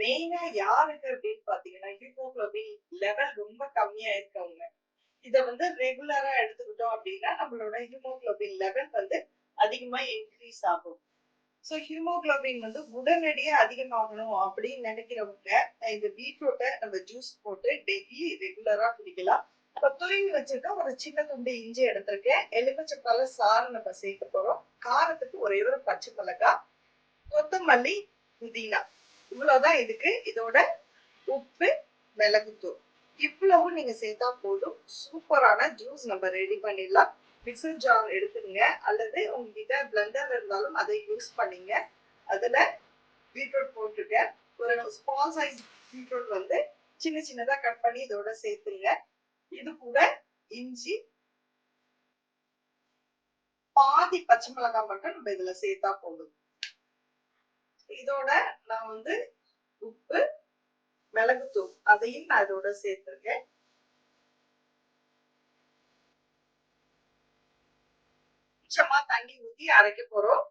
மெயினா யாருக்கு அப்படின்னு பாத்தீங்கன்னா ஹீமோகுளோபின் லெவல் ரொம்ப கம்மியா இருக்கவங்க. இத வந்து ரெகுலரா எடுத்துக்கிட்டோம் அப்படின்னா நம்மளோட ஹீமோகுளோபின் லெவல் வந்து அதிகமா இன்க்ரீஸ் ஆகும். ஸோ ஹீமோகுளோபின் வந்து உடனடியே அதிகமாகணும் அப்படின்னு நினைக்கிறவங்க இந்த பீட்ரூட்டை நம்ம ஜூஸ் போட்டு டெய்லி ரெகுலரா குடிக்கலாம். இப்போ துருவி வச்சுட்டு ஒரு சின்ன துண்டு இஞ்சி எடுத்திருக்கேன். எலுமிச்சம்பழ சாறு நம்ம சேர்க்க போறோம். காரத்துக்கு ஒரே ஒரு பச்சை மிளகாய் கொத்தமல்லி புதினா. இவ்வளவுதான் இதுக்கு இதோட உப்பு மிளகுத்தூள். இவ்வளவும் நீங்க சேர்த்தா போதும். சூப்பரான ஜூஸ் நம்ம ரெடி பண்ணிடலாம். மிக்சர் ஜார் எடுத்துங்க அல்லது உங்ககிட்ட பிளண்டர் இருந்தாலும் அதை யூஸ் பண்ணிங்க. அதுல பீட்ரூட் போட்டுருக்கேன் ஒரு ஸ்மால் சைஸ் பீட்ரூட் வந்து சின்ன சின்னதா கட் பண்ணி இதோட சேர்த்துங்க. இது கூட இஞ்சி பாதி பச்சை மிளகாய் மட்டும் நம்ம இதுல சேர்த்தா போதும். இதோட நான் வந்து உப்பு மிளகுத்தூள் அதையும் நான் இதோட சேர்த்துருக்கேன். கொஞ்சமா தண்ணி ஊத்தி அரைக்க போறோம்.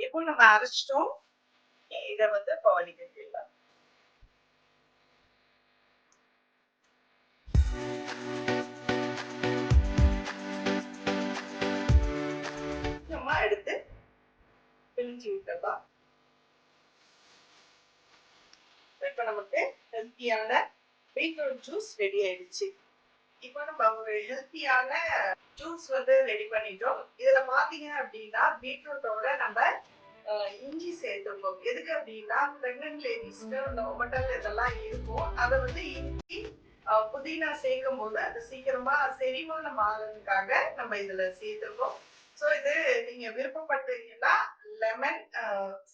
இப்போ நம்ம அரைச்சிட்டோம். இத வந்து இப்போ வடிகட்டிடலாம் பிழிஞ்சு இப்போ நமக்கு ஹெல்த்தியான பீட்ரூட் ஜூஸ் ரெடி ஆயிடுச்சு. இப்போ நம்ம ஒரு ஹெல்த்தியான ஜூஸ் வந்து ரெடி பண்ணிட்டோம். இதுல பாத்தீங்க அப்படின்னா பீட்ரூட்டோட நம்ம இஞ்சி சேர்த்துருக்கோம். எதுக்கு அப்படின்னா பிரெக்னன்ட் லேடிஸ்க்கு அந்த ஒமட்டல் இதெல்லாம் இருக்கும். அதை வந்து இஞ்சி புதினா சேர்க்கும் போது அது சீக்கிரமா செரிமானம் ஆகிறதுக்காக நம்ம இதுல சேர்த்துருக்கோம். ஸோ இது நீங்க விருப்பப்பட்டீங்கன்னா லெமன்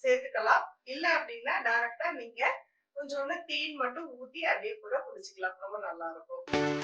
சேர்த்துக்கலாம். இல்ல அப்படின்னா டைரக்டா நீங்க கொஞ்சோண்டு தேன் மட்டும் ஊத்தி அப்படியே கூட குடிச்சுக்கலாம். ரொம்ப நல்லா இருக்கும்.